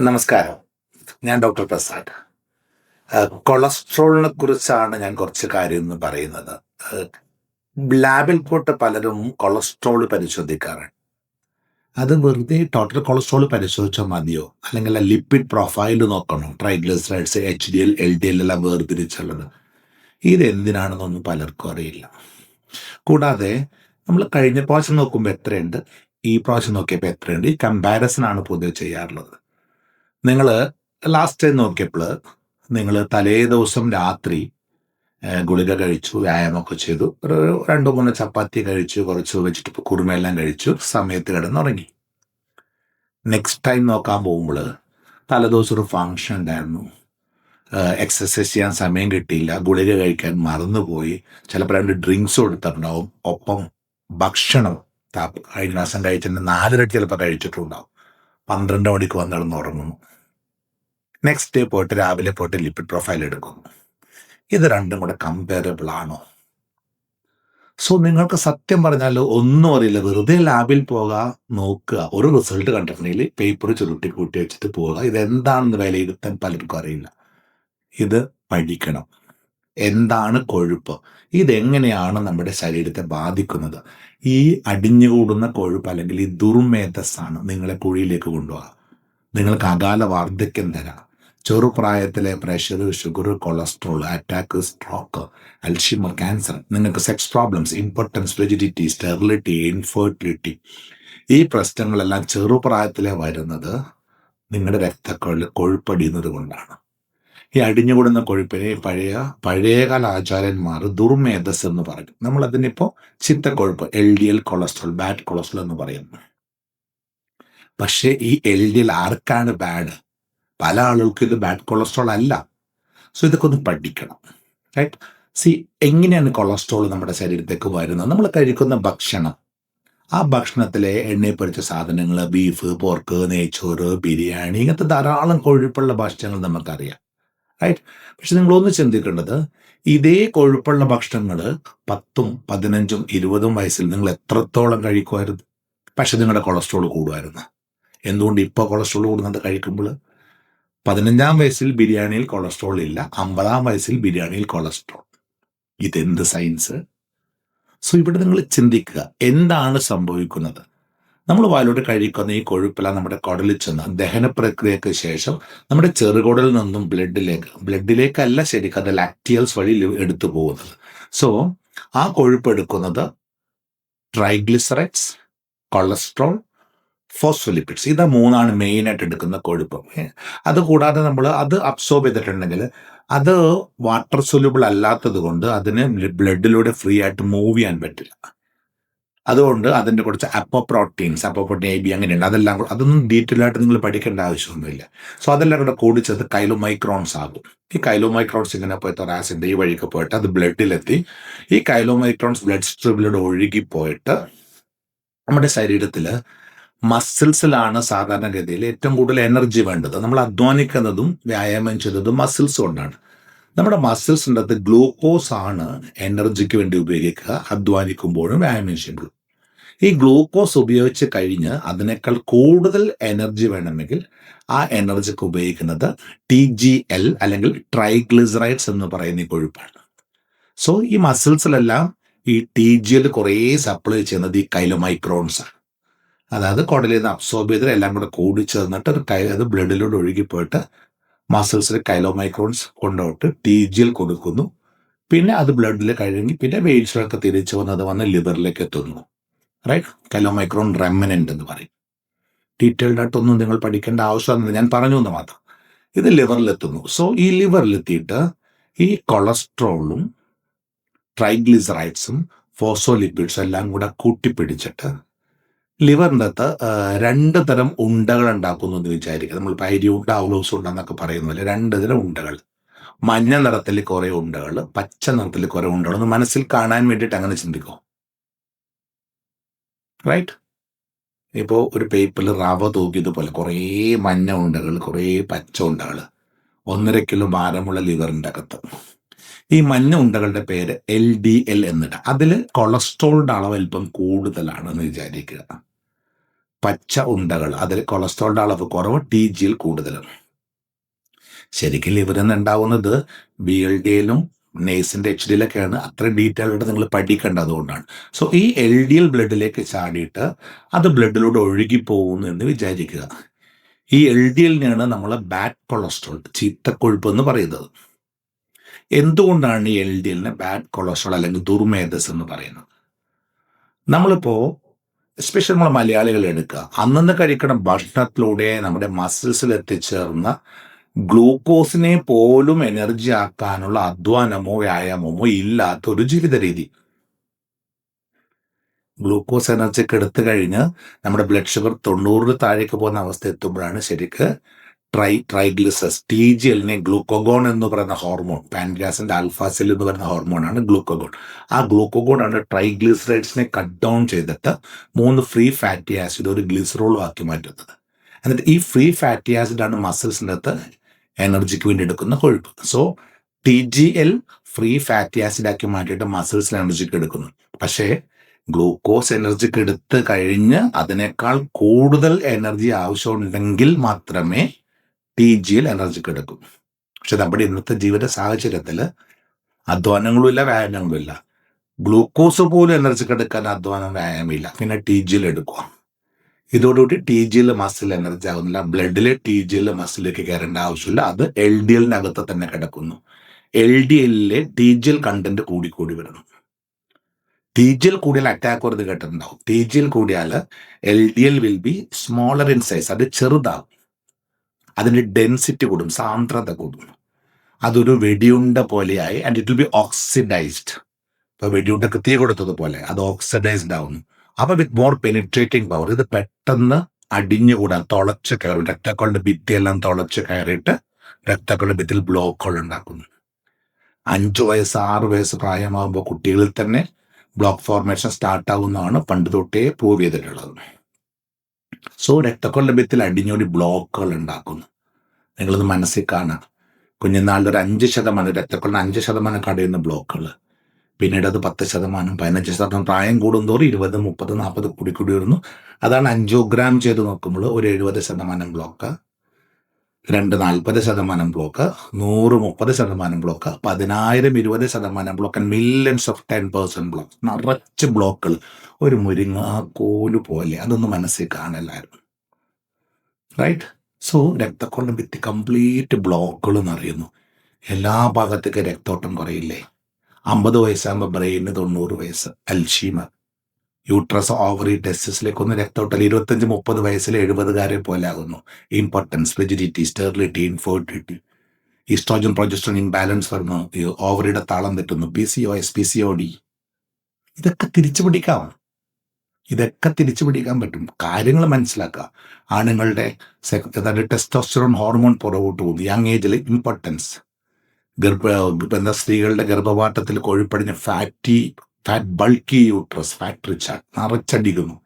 നമസ്കാരം. ഞാൻ ഡോക്ടർ പ്രസാദ്. കൊളസ്ട്രോളിനെ കുറിച്ചാണ് ഞാൻ കുറച്ച് കാര്യം എന്ന് പറയുന്നത്. ലാബിൽ പോട്ട് പലരും കൊളസ്ട്രോൾ പരിശോധിക്കാറുണ്ട്. അത് വെറുതെ ടോട്ടൽ കൊളസ്ട്രോൾ പരിശോധിച്ചാൽ മതിയോ? അല്ലെങ്കിൽ ലിപ്പിഡ് പ്രൊഫൈൽ നോക്കണം? Triglycerides H D L L D L എല്ലാം വേർതിരിച്ചുള്ളത് ഇത് എന്തിനാണെന്നൊന്നും പലർക്കും അറിയില്ല. കൂടാതെ നമ്മൾ കഴിഞ്ഞ പ്രാവശ്യം നോക്കുമ്പോൾ എത്രയുണ്ട്? ഈ പ്രാവശ്യം നോക്കിയപ്പോൾ എത്രയുണ്ട്? ഈ കമ്പാരിസൺ ആണ് പൊതുവെ ചെയ്യാറുള്ളത്. നിങ്ങൾ ലാസ്റ്റ് ടൈം നോക്കിയപ്പോൾ നിങ്ങൾ തലേ ദിവസം രാത്രി ഗുളിക കഴിച്ചു വ്യായാമമൊക്കെ ചെയ്തു. ഒരു രണ്ടു മൂന്ന് ചപ്പാത്തി കഴിച്ചു കുറച്ച് വെജിറ്റബിൾ കുറുമയെല്ലാം കഴിച്ചു സമയത്ത് കിടന്നുറങ്ങി. നെക്സ്റ്റ് ടൈം നോക്കാൻ പോകുമ്പോൾ തലേദിവസം ഒരു ഫങ്ഷൻ ഉണ്ടായിരുന്നു. എക്സസൈസ് ചെയ്യാൻ സമയം കിട്ടിയില്ല ഗുളിക കഴിക്കാൻ മറന്നുപോയി. ചിലപ്പോൾ രണ്ട് ഡ്രിങ്ക്സ് കൊടുത്തിട്ടുണ്ടാവും ഒപ്പം ഭക്ഷണം കഴിഞ്ഞ മാസം കഴിച്ചതിന്റെ നാലരട്ട് ചിലപ്പോൾ കഴിച്ചിട്ടുണ്ടാവും. പന്ത്രണ്ട് മണിക്ക് വന്നിടന്ന് ഉറങ്ങുന്നു നെക്സ്റ്റ് ഡേ പോയിട്ട് രാവിലെ പോയിട്ട് ലിപ്പിഡ് പ്രൊഫൈൽ എടുക്കും. ഇത് രണ്ടും കൂടെ കമ്പയറബിൾ ആണോ? സോ നിങ്ങൾക്ക് സത്യം പറഞ്ഞാൽ ഒന്നും അറിയില്ല. വെറുതെ ലാബിൽ പോകുക നോക്കുക. ഒരു റിസൾട്ട് കണ്ടിട്ടുണ്ടെങ്കിൽ പേപ്പർ ചുരുട്ടി കൂട്ടി വെച്ചിട്ട് പോവുക. ഇതെന്താണെന്ന് വിലയിരുത്താൻ പലർക്കും അറിയില്ല. ഇത് പഠിക്കണം. എന്താണ് കൊഴുപ്പ്? ഇതെങ്ങനെയാണ് നമ്മുടെ ശരീരത്തെ ബാധിക്കുന്നത്? ഈ അടിഞ്ഞുകൂടുന്ന കൊഴുപ്പ് അല്ലെങ്കിൽ ഈ ദുർമേധസ്സാണ് നിങ്ങളെ കുഴിയിലേക്ക് കൊണ്ടുപോകുക നിങ്ങൾക്ക് അകാല വാർദ്ധക്യം തരാം. ചെറുപ്രായത്തിലെ pressure sugar cholesterol attack stroke Alzheimer cancer നിങ്ങൾക്ക് sex problems impotence rigidity sterility infertility ഈ പ്രശ്നങ്ങളെല്ലാം ചെറുപ്രായത്തിലെ വരുന്നത് നിങ്ങളുടെ രക്തക്കൊഴു കൊഴുപ്പടിയുന്നത് കൊണ്ടാണ്. ഈ അടിഞ്ഞുകൂടുന്ന കൊഴുപ്പിനെ പഴയ പഴയകാല ആചാര്യന്മാർ ദുർമേധസ് എന്ന് പറയും. നമ്മൾ അതിനിപ്പോൾ ചിത്തക്കൊഴുപ്പ് L D L cholesterol bad cholesterol എന്ന് പറയുന്നു പക്ഷേ ഈ എൽ ഡി എൽ ആർക്കാണ് ബാഡ് പല ആളുകൾക്കും ഇത് ബാഡ് കൊളസ്ട്രോൾ അല്ല. സോ ഇതൊക്കെ ഒന്ന് പഠിക്കണം. റൈറ്റ് സി എങ്ങനെയാണ് കൊളസ്ട്രോൾ നമ്മുടെ ശരീരത്തേക്ക് വരുന്നത്? നമ്മൾ കഴിക്കുന്ന ഭക്ഷണം. ആ ഭക്ഷണത്തിലെ എണ്ണയിൽ പൊരിച്ച സാധനങ്ങൾ ബീഫ് പോർക്ക് നെയ്ച്ചോറ് ബിരിയാണി ഇങ്ങനത്തെ ധാരാളം കൊഴുപ്പുള്ള ഭക്ഷണങ്ങൾ നമുക്കറിയാം. റൈറ്റ് പക്ഷെ നിങ്ങളൊന്ന് ചിന്തിക്കേണ്ടത് ഇതേ കൊഴുപ്പുള്ള ഭക്ഷണങ്ങൾ പത്തും പതിനഞ്ചും ഇരുപതും വയസ്സിൽ നിങ്ങൾ എത്രത്തോളം കഴിക്കുമായിരുന്നു? പക്ഷെ നിങ്ങളുടെ കൊളസ്ട്രോൾ കൂടുമായിരുന്നു. എന്തുകൊണ്ട് ഇപ്പോൾ കൊളസ്ട്രോൾ കൂടുന്നത് കഴിക്കുമ്പോൾ? പതിനഞ്ചാം വയസ്സിൽ ബിരിയാണിയിൽ കൊളസ്ട്രോൾ ഇല്ല അമ്പതാം വയസ്സിൽ ബിരിയാണിയിൽ കൊളസ്ട്രോൾ. ഇതെന്ത് സയൻസ് സോ ഇവിടെ നിങ്ങൾ ചിന്തിക്കുക എന്താണ് സംഭവിക്കുന്നത്? നമ്മൾ വായിലോട്ട് കഴിക്കുന്ന ഈ കൊഴുപ്പെല്ലാം നമ്മുടെ കുടലിൽ ചെന്ന് ദഹന പ്രക്രിയക്ക് ശേഷം നമ്മുടെ ചെറുകുടലിൽ നിന്നും ബ്ലഡിലേക്ക് ബ്ലഡിലേക്കല്ല ശരിക്കും അത് ലാക്ടിയൽസ് വഴി എടുത്തു പോകുന്നത്. സോ ആ കൊഴുപ്പ് എടുക്കുന്നത് ട്രൈഗ്ലിസറൈഡ്സ് കൊളസ്ട്രോൾ ഫോസ്ഫോലിപ്പിഡ്സ്. ഇത് മൂന്നാണ് മെയിനായിട്ട് എടുക്കുന്ന കൊഴുപ്പ്. അതുകൂടാതെ അത് കൂടാതെ നമ്മൾ അത് അബ്സോർബ് ചെയ്തിട്ടുണ്ടെങ്കിൽ അത് വാട്ടർ സൊല്യൂബിൾ അല്ലാത്തത് കൊണ്ട് അതിന് ബ്ലഡിലൂടെ ഫ്രീ ആയിട്ട് മൂവ് ചെയ്യാൻ പറ്റില്ല. അതുകൊണ്ട് അതിന്റെ കുറച്ച് അപ്പോ പ്രോട്ടീൻസ് അപ്പോ പ്രോട്ടീൻ എ ബി അങ്ങനെയുണ്ട്. അതെല്ലാം കൂടെ അതൊന്നും ഡീറ്റെയിൽ ആയിട്ട് നിങ്ങൾ പഠിക്കേണ്ട ആവശ്യമൊന്നുമില്ല. സോ അതെല്ലാം കൂടെ കൂടിച്ചത് കൈലോമൈക്രോൺസ് ആകും. ഈ കൈലോമൈക്രോൺസ് ഇങ്ങനെ പോയി തൊറാസിന്റെ ഈ വഴിക്ക് പോയിട്ട് അത് ബ്ലഡിലെത്തി ഈ കൈലോമൈക്രോൺസ് ബ്ലഡ് സ്ട്രീമിലൂടെ ഒഴുകി പോയിട്ട് നമ്മുടെ ശരീരത്തിൽ മസിൽസിലാണ് സാധാരണഗതിയിൽ ഏറ്റവും കൂടുതൽ എനർജി വേണ്ടത്. നമ്മൾ അധ്വാനിക്കുന്നതും വ്യായാമം ചെയ്തതും മസിൽസ് കൊണ്ടാണ്. നമ്മുടെ മസിൽസിന്റെ അകത്ത് ഗ്ലൂക്കോസ് ആണ് എനർജിക്ക് വേണ്ടി ഉപയോഗിക്കുക അധ്വാനിക്കുമ്പോഴും വ്യായാമം ചെയ്യുമ്പോഴും. ഈ ഗ്ലൂക്കോസ് ഉപയോഗിച്ച് കഴിഞ്ഞ് അതിനേക്കാൾ കൂടുതൽ എനർജി വേണമെങ്കിൽ ആ എനർജിക്ക് ഉപയോഗിക്കുന്നത് ടി ജി എൽ അല്ലെങ്കിൽ ട്രൈഗ്ലിസറൈഡ്സ് എന്ന് പറയുന്ന കൊഴുപ്പാണ്. സോ ഈ മസിൽസിലെല്ലാം ഈ ടി ജി എൽ കുറേ സപ്ലൈ ചെയ്യുന്നത് ഈ കൈലോമൈക്രോൺസ് ആണ് അതായത് കുടലിൽ നിന്ന് അബ്സോർബ് ചെയ്ത് എല്ലാം കൂടെ കൂടി ചേർന്നിട്ട് ഒരു കൈ അത് ബ്ലഡിലൂടെ ഒഴുകിപ്പോയിട്ട് മസിൽസിൽ കൈലോമൈക്രോൺസ് കൊണ്ടുപോയിട്ട് ടി ജിയിൽ കൊടുക്കുന്നു. പിന്നെ അത് ബ്ലഡിൽ കഴുകി പിന്നെ വെയിൽസിലൊക്കെ തിരിച്ചു വന്ന് അത് വന്ന് ലിവറിലേക്ക് എത്തുന്നു. റൈറ്റ് കൈലോമൈക്രോൺ റെമനന്റ് എന്ന് പറയും. ഡീറ്റെയിൽഡ് ആയിട്ടൊന്നും നിങ്ങൾ പഠിക്കേണ്ട ആവശ്യമൊന്നുമില്ല ഞാൻ പറഞ്ഞു എന്ന് മാത്രം. ഇത് ലിവറിലെത്തുന്നു സോ ഈ ലിവറിലെത്തിയിട്ട് ഈ കൊളസ്ട്രോളും ട്രൈഗ്ലിസറൈഡ്സും ഫോസോലിപ്പിഡ്സും എല്ലാം കൂടെ കൂട്ടിപ്പിടിച്ചിട്ട് ലിവറിന്റെ അകത്ത് രണ്ട് തരം ഉണ്ടകൾ ഉണ്ടാക്കുന്നു എന്ന് വിചാരിക്കുക. നമ്മൾ പൈരി ഉണ്ട ഔലോസ് ഉണ്ട എന്നൊക്കെ പറയുന്ന പോലെ രണ്ട് തരം ഉണ്ടകൾ. മഞ്ഞ നിറത്തിൽ കുറേ ഉണ്ടകൾ പച്ച നിറത്തിൽ കുറേ ഉണ്ടകൾ. ഒന്ന് മനസ്സിൽ കാണാൻ വേണ്ടിയിട്ട് അങ്ങനെ ചിന്തിക്കോ. റൈറ്റ് ഇപ്പോൾ ഒരു പേപ്പറിൽ റവ തൂക്കിയതുപോലെ കുറേ മഞ്ഞ ഉണ്ടകൾ കുറേ പച്ച ഉണ്ടകൾ. ഒന്നര കിലോ ഭാരമുള്ള ലിവറിന്റെ അകത്ത് ഈ മഞ്ഞ ഉണ്ടകളുടെ പേര് എൽ ഡി എൽ എന്നിട്ട്. അതിൽ കൊളസ്ട്രോളിന്റെ അളവ് അല്പം കൂടുതലാണെന്ന് വിചാരിക്കുക. പച്ച ഉണ്ടകൾ. അതിൽ കൊളസ്ട്രോളിന്റെ അളവ് കുറവ് ടി ജിയിൽ കൂടുതലാണ്. ശരിക്കും ലിവറിൽ നിന്ന് ഉണ്ടാവുന്നത് ബി എൽ ഡിയിലും നെയ്സിന്റെ എച്ച് ഡിയിലൊക്കെയാണ് അത്ര ഡീറ്റെയിൽ ആയിട്ട് നിങ്ങൾ പഠിക്കേണ്ടത് അതുകൊണ്ടാണ്. സോ ഈ എൽ ഡി എൽ ബ്ലഡിലേക്ക് ചാടിയിട്ട് അത് ബ്ലഡിലൂടെ ഒഴുകി പോകുന്നു എന്ന് വിചാരിക്കുക. ഈ എൽ ഡി എല്ലിനെയാണ് നമ്മൾ ബാഡ് കൊളസ്ട്രോൾ ചീത്തക്കൊഴുപ്പ് എന്ന് പറയുന്നത്. എന്തുകൊണ്ടാണ് ഈ എൽ ഡി എല്ലിനെ ബാഡ് കൊളസ്ട്രോൾ അല്ലെങ്കിൽ ദുർമേധസ് എന്ന് പറയുന്നത്? നമ്മളിപ്പോൾ എസ്പെഷ്യലി നമ്മൾ മലയാളികൾ എടുക്കുക. അന്നന്ന് കഴിക്കുന്ന ഭക്ഷണത്തിലൂടെ നമ്മുടെ മസിൽസിൽ എത്തിച്ചേർന്ന ഗ്ലൂക്കോസിനെ പോലും എനർജി ആക്കാനുള്ള അധ്വാനമോ വ്യായാമമോ ഇല്ലാത്ത ഒരു ജീവിത രീതി ഗ്ലൂക്കോസ് എനർജിക്ക് എടുത്തു കഴിഞ്ഞ് നമ്മുടെ ബ്ലഡ് ഷുഗർ തൊണ്ണൂറിന് താഴേക്ക് പോകുന്ന അവസ്ഥ എത്തുമ്പോഴാണ് ശരിക്ക് ട്രൈ ട്രൈഗ്ലിസസ് ടി ജി എല്ലിനെ ഗ്ലൂക്കോഗോൺ എന്ന് പറയുന്ന ഹോർമോൺ പാൻഗ്രാസിന്റെ ആൽഫാസിൽ എന്ന് പറയുന്ന ഹോർമോണാണ് ഗ്ലൂക്കോഗോൺ ആ ഗ്ലൂക്കോഗോൺ ആണ് ട്രൈഗ്ലിസറൈഡ്സിനെ കട്ട് ഡൗൺ ചെയ്തിട്ട് മൂന്ന് ഫ്രീ ഫാറ്റി ആസിഡ് ഒരു ഗ്ലിസറോൾ ആക്കി മാറ്റുന്നത്. എന്നിട്ട് ഈ ഫ്രീ ഫാറ്റി ആസിഡ് ആണ് മസിൽസിന്റെ അകത്ത് എനർജിക്ക് വേണ്ടി എടുക്കുന്ന കൊഴുപ്പ്. So T G L free fatty acid ആക്കി മാറ്റിയിട്ട് മസിൽസിൽ എനർജിക്ക് എടുക്കുന്നു. പക്ഷേ ഗ്ലൂക്കോസ് എനർജിക്ക് എടുത്ത് കഴിഞ്ഞ് അതിനേക്കാൾ കൂടുതൽ എനർജി ആവശ്യമുണ്ടെങ്കിൽ മാത്രമേ ടി ജിയിൽ എനർജിക്ക് എടുക്കും പക്ഷെ നമ്മുടെ ഇന്നത്തെ ജീവിത സാഹചര്യത്തിൽ അധ്വാനങ്ങളും ഇല്ല വ്യായാമങ്ങളും ഇല്ല. ഗ്ലൂക്കോസ് പോലും എനർജിക്ക് എടുക്കാൻ അധ്വാനം വ്യായാമില്ല പിന്നെ ടി ജിയിൽ എടുക്കുക. ഇതോടുകൂടി ടി ജിയിൽ മസിൽ എനർജി ആകുന്നില്ല ബ്ലഡിലെ ടി ജിയിൽ മസിലേക്ക് കയറേണ്ട ആവശ്യമില്ല. അത് എൽ ഡി എല്ലിനകത്ത് തന്നെ കിടക്കുന്നു. എൽ ഡി എല്ലിലെ ടി ജി എൽ കണ്ടന്റ് കൂടി കൂടി വരുന്നു. ടി ജി എൽ കൂടിയാൽ അറ്റാക്ക് വരുന്നത് കേട്ടിട്ടുണ്ടാവും. ടി ജി എൽ കൂടിയാൽ L D L will be smaller in size അത് ചെറുതാവും. അതിന്റെ ഡെൻസിറ്റി കൂടും സാന്ദ്രത കൂടും. അതൊരു വെടിയുണ്ട പോലെയായി and it will be oxidised ഇപ്പൊ വെടിയുണ്ടക്ക് തീ കൊടുത്തതുപോലെ അത് ഓക്സിഡൈസ്ഡ് ആവുന്നു. അപ്പൊ വിത്ത് മോർ പെനിട്രേറ്റിംഗ് പവർ ഇത് പെട്ടെന്ന് അടിഞ്ഞുകൂടാൻ തുളച്ച് കയറും രക്തക്കളുടെ ഭിത്തിയെല്ലാം തുളച്ച് കയറിയിട്ട് രക്തക്കളുടെ ഭിത്തിയിൽ ബ്ലോക്കുകൾ ഉണ്ടാക്കുന്നു. അഞ്ചു വയസ്സ് ആറ് വയസ്സ് പ്രായമാകുമ്പോൾ കുട്ടികളിൽ തന്നെ ബ്ലോക്ക് ഫോർമേഷൻ സ്റ്റാർട്ട് ആവുന്നതാണ് പണ്ട് തൊട്ടേ പ്രൂവ് ചെയ്തിട്ടുള്ളത്. സോ രക്തക്കൊല്ലഭ്യത്തിൽ അടിഞ്ഞൊരു ബ്ലോക്കുകൾ ഉണ്ടാക്കുന്നു. നിങ്ങളിത് മനസ്സിൽ കാണാം കുഞ്ഞുനാളിൽ ഒരു അഞ്ച് ശതമാനം രക്തക്കൊള്ള അഞ്ച് ശതമാനം കടയുന്ന ബ്ലോക്കുകൾ. പിന്നീട് അത് പത്ത് ശതമാനം പതിനഞ്ച് ശതമാനം പ്രായം കൂടുന്തോറും ഇരുപത് മുപ്പത് നാൽപ്പത് കൂടി കൂടി വരുന്നു അതാണ് അഞ്ചോഗ്രാം ചെയ്ത് നോക്കുമ്പോൾ ഒരു എഴുപത് ശതമാനം ബ്ലോക്ക് രണ്ട് നാൽപ്പത് ശതമാനം ബ്ലോക്ക് നൂറ് മുപ്പത് ശതമാനം ബ്ലോക്ക് പതിനായിരം ഇരുപത് ശതമാനം block millions of ten percent block നിറച്ച് ബ്ലോക്കുകൾ ഒരു മുരിങ്ങ കോൽ പോലെ. അതൊന്നും മനസ്സിൽ കാണില്ലായിരുന്നു റൈറ്റ് സോ രക്തക്കോളം ഭിത്തി കംപ്ലീറ്റ് ബ്ലോക്കുകൾ എന്നറിയുന്നു. എല്ലാ ഭാഗത്തേക്ക് രക്തോട്ടം കുറയില്ലേ? അമ്പത് വയസ്സാകുമ്പോൾ ബ്രെയിന് തൊണ്ണൂറ് വയസ്സ്. അൽഷീമർ. യൂട്രസ് ഓവറി ടെസ്റ്റിസിലേക്ക് ഒന്ന് രക്തോട്ടൽ ഇരുപത്തഞ്ച് മുപ്പത് വയസ്സിൽ എഴുപതുകാരെ പോലെ ആകുന്നു impotence rigidity sterility infertility oestrogen progesterone imbalance വരുന്നു ഓവറിയുടെ താളം തെറ്റുന്നു. P C O S P C O D ഇതൊക്കെ തിരിച്ചു പിടിക്കാം. ഇതൊക്കെ തിരിച്ചു പിടിക്കാൻ പറ്റും. കാര്യങ്ങൾ മനസ്സിലാക്കുക. ആണുങ്ങളുടെ അതായത് ടെസ്റ്റോസ്റ്ററോൺ ഹോർമോൺ പുറകോട്ട് പോകുന്നു. യങ് ഏജിൽ ഇമ്പോർട്ടൻസ് ഗർഭ എന്താ സ്ത്രീകളുടെ ഗർഭപാഠത്തിൽ കൊഴുപ്പടിഞ്ഞ fatty fat bulky uterus fat rich നിറച്ചടിക്കുന്നു.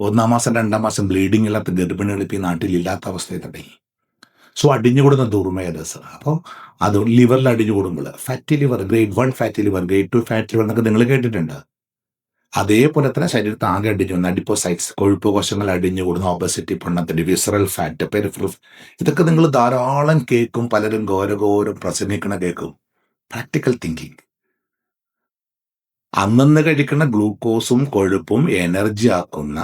ഒന്നാം മാസം രണ്ടാം മാസം ബ്ലീഡിംഗ് ഇല്ലാത്ത ഗർഭിണികൾ ഇപ്പം ഈ നാട്ടിൽ ഇല്ലാത്ത അവസ്ഥയിൽ തുടങ്ങി സോ അടിഞ്ഞു അടിഞ്ഞുകൂടുന്ന ദുർമേധസ് അപ്പോൾ അത് ലിവറിൽ അടിഞ്ഞുകൂടുമ്പോൾ fat liver grade one fat liver grade two fat liver എന്നൊക്കെ നിങ്ങൾ കേട്ടിട്ടുണ്ട്. അതേപോലെ തന്നെ ശരീരത്തിൽ ആകെ അടിഞ്ഞു വന്ന അഡിപ്പോസൈറ്റ്സ് കൊഴുപ്പ് കോശങ്ങൾ അടിഞ്ഞു കൂടുന്ന ഓപ്പോസിറ്റ് പൊണ്ണത്തിന്റെ വിസറൽ ഫാറ്റ് പെരിഫറൽ ഇതൊക്കെ നിങ്ങൾ ധാരാളം കേൾക്കും പലരും ഘോരഘോരം പ്രസംഗിക്കണ കേൾക്കും. പ്രാക്ടിക്കൽ തിങ്കിങ് അന്നന്ന് കഴിക്കുന്ന ഗ്ലൂക്കോസും കൊഴുപ്പും എനർജി ആക്കുന്ന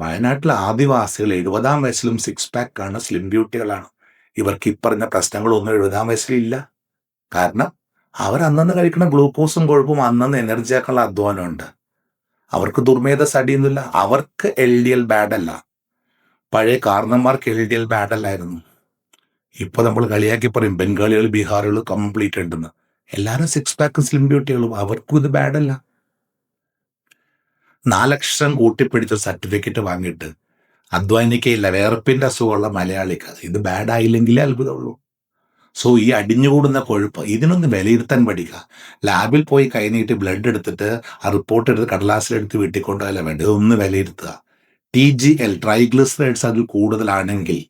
വയനാട്ടിലെ ആദിവാസികൾ എഴുപതാം വയസ്സിലും സിക്സ് പാക്ക് ആണ് സ്ലിം ബ്യൂട്ടികളാണ് ഇവർക്ക് ഇപ്പറഞ്ഞ പ്രശ്നങ്ങളൊന്നും എഴുപതാം വയസ്സിലില്ല. കാരണം അവർ അന്നന്ന് കഴിക്കുന്ന ഗ്ലൂക്കോസും കൊഴുപ്പും അന്നന്ന് എനർജി ആക്കാനുള്ള അധ്വാനമുണ്ട്. അവർക്ക് ദുർമേധ സടിയൊന്നുമില്ല. അവർക്ക് എൽ ഡി എൽ ബാഡല്ല പഴയ കാരണന്മാർക്ക് എൽ ഡി എൽ ബാഡല്ലായിരുന്നു ഇപ്പൊ നമ്മൾ കളിയാക്കി പറയും ബംഗാളികൾ ബീഹാറുകൾ കംപ്ലീറ്റ് ഉണ്ടെന്ന്. എല്ലാവരും സിക്സ് പാക്ക് സ്ലിം ബ്യൂട്ടികളും അവർക്കും ഇത് ബാഡല്ല നാലക്ഷരം കൂട്ടിപ്പിടിച്ച സർട്ടിഫിക്കറ്റ് വാങ്ങിയിട്ട് അധ്വാനിക്കയില്ല. വേർപ്പിന്റെ അസുഖമുള്ള മലയാളിക്ക് ഇത് ബാഡ് ആയില്ലെങ്കിലേ അത്ഭുതമുള്ളൂ. സോ ഈ അടിഞ്ഞുകൂടുന്ന കൊഴുപ്പ് ഇതിനൊന്ന് വിലയിരുത്താൻ പഠിക്കുക. ലാബിൽ പോയി കൈനീട്ടി ബ്ലഡ് എടുത്തിട്ട് ആ റിപ്പോർട്ട് എടുത്ത് കടലാസിലെടുത്ത് വീട്ടിൽ കൊണ്ടുപോകല വേണ്ടത്. ഒന്ന് വിലയിരുത്തുക. ടി ജി എൽ ട്രൈഗ്ലിസറൈഡ്സ് അതിൽ കൂടുതലാണെങ്കിൽ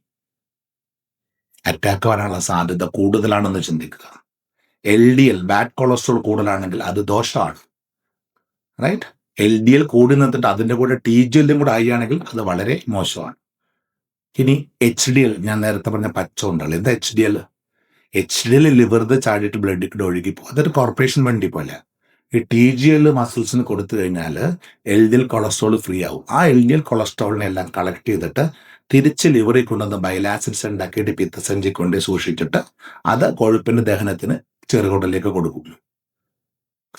അറ്റാക്ക് വരാനുള്ള സാധ്യത കൂടുതലാണെന്ന് ചിന്തിക്കുക. L D L bad cholesterol കൂടുതലാണെങ്കിൽ അത് ദോഷമാണ്. റൈറ്റ് എൽ ഡി എൽ കൂടി നിന്നിട്ട് അതിന്റെ കൂടെ ടി ജി എല്ലും കൂടെ ആവുകയാണെങ്കിൽ അത് വളരെ മോശമാണ്. ഇനി എച്ച് ഡി എൽ ഞാൻ നേരത്തെ പറഞ്ഞ പച്ച ഉണ്ടല്ലോ എന്താ H D L? H D L ലിവറിത് ചാടിയിട്ട് ബ്ലഡ് കൂടെ ഒഴുകി പോകും അതൊരു കോർപ്പറേഷൻ വണ്ടി പോലെ. ഈ ടി ജി എൽ മസിൽസിന് കൊടുത്തു കഴിഞ്ഞാൽ L D L cholesterol free ആവും. ആ എൽ ഡി എൽ കൊളസ്ട്രോളിനെ എല്ലാം കളക്ട് ചെയ്തിട്ട് തിരിച്ച് ലിവറിൽ കൊണ്ടുവന്ന് ബൈലാസിഡ്സ് ഉണ്ടാക്കിയിട്ട് പിത്തസഞ്ചി കൊണ്ട് സൂക്ഷിച്ചിട്ട് അത് കൊഴുപ്പിന്റെ ദഹനത്തിന് ചെറുകുടലിലേക്ക് കൊടുക്കും.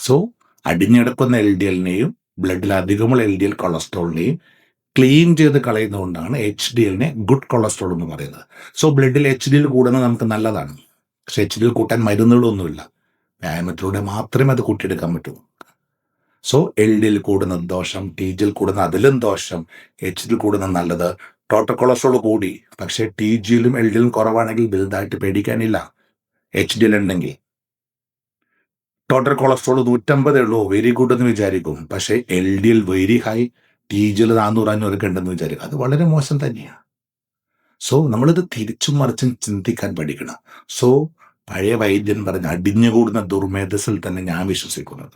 സോ അടിഞ്ഞെടുക്കുന്ന എൽ ഡി എല്ലിനെയും ബ്ലഡിൽ അധികമുള്ള എൽ ഡി എൽ കൊളസ്ട്രോളിനെയും ക്ലീൻ ചെയ്ത് കളയുന്നതുകൊണ്ടാണ് എച്ച് ഡി എല്ലിനെ ഗുഡ് കൊളസ്ട്രോൾ എന്ന് പറയുന്നത്. സോ ബ്ലഡിൽ എച്ച് ഡി എൽ കൂടുന്നത് നമുക്ക് നല്ലതാണ്. പക്ഷെ എച്ച് ഡി എൽ കൂട്ടാൻ മരുന്നുകളൊന്നുമില്ല. വ്യായാമത്തിലൂടെ മാത്രമേ അത് കൂട്ടിയെടുക്കാൻ പറ്റൂ. സോ എൽ ഡി എൽ കൂടുന്ന ദോഷം ടി ജിൽ കൂടുന്ന അതിലും ദോഷം എച്ച് ഡിൽ കൂടുന്ന നല്ലത്. ടോട്ടൽ കൊളസ്ട്രോൾ കൂടി. പക്ഷേ ടി ജിയിലും എൽ ഡി എല്ലും കുറവാണെങ്കിൽ വലുതായിട്ട് പേടിക്കാനില്ല. എച്ച് ഡി എൽ ഉണ്ടെങ്കിൽ. ടോട്ടൽ കൊളസ്ട്രോൾ നൂറ്റമ്പതേ ഉള്ളൂ. വെരി ഗുഡ് എന്ന് വിചാരിക്കും. പക്ഷേ L D L very high T ജിയിൽ നാനൂറ് അഞ്ഞൂറൊക്കെ ഉണ്ടെന്ന് വിചാരിക്കും. അത് വളരെ മോശം തന്നെയാണ് സോ നമ്മളിത് തിരിച്ചും മറിച്ചും ചിന്തിക്കാൻ പഠിക്കണം. സോ പഴയ വൈദ്യൻ പറഞ്ഞ അടിഞ്ഞുകൂടുന്ന ദുർമേധസ്സിൽ തന്നെ ഞാൻ വിശ്വസിക്കുന്നത്.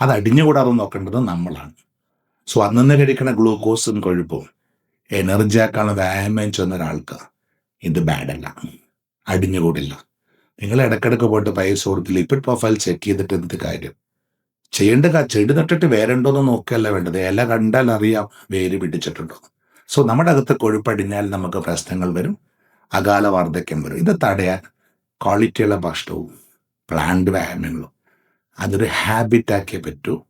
അത് അടിഞ്ഞുകൂടാതെ നോക്കേണ്ടത് നമ്മളാണ്. സോ അന്നന്ന് കഴിക്കണ ഗ്ലൂക്കോസും കൊഴുപ്പും എനർജി ആക്കാനുള്ള വ്യായാമം ചെന്ന ഒരാൾക്ക് ഇത് ബാഡല്ല അടിഞ്ഞുകൂടില്ല നിങ്ങൾ ഇടയ്ക്കിടയ്ക്ക് പോയിട്ട് പൈസ കൊടുത്ത് ലിപ്പിഡ് പ്രൊഫൈൽ ചെക്ക് ചെയ്തിട്ട് എന്ത് കാര്യം? ചെയ്യേണ്ട ചെടി നട്ടിട്ട് വേരുണ്ടോന്ന് നോക്കുകയല്ല വേണ്ടത്. ഇല കണ്ടാൽ അറിയാം വേര് പിടിച്ചിട്ടുണ്ടോ. സോ നമ്മുടെ അകത്ത് കൊഴുപ്പടിഞ്ഞാൽ നമുക്ക് പ്രശ്നങ്ങൾ വരും. അകാല വാർദ്ധക്യം വരും. ഇത് തടയാൻ ക്വാളിറ്റിയുള്ള ഭക്ഷണവും പ്ലാന്റ് വ്യായാമങ്ങളും അതൊരു ഹാബിറ്റ് ആക്കിയേ പറ്റൂ.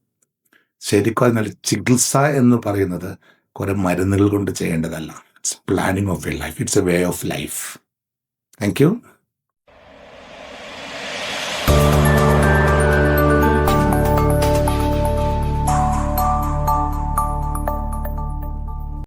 ശരിക്കും അതിനൊരു ചികിത്സ എന്ന് പറയുന്നത് കുറെ മരുന്നുകൾ കൊണ്ട് ചെയ്യേണ്ടതല്ല. It's planning of a life it's a way of life thank you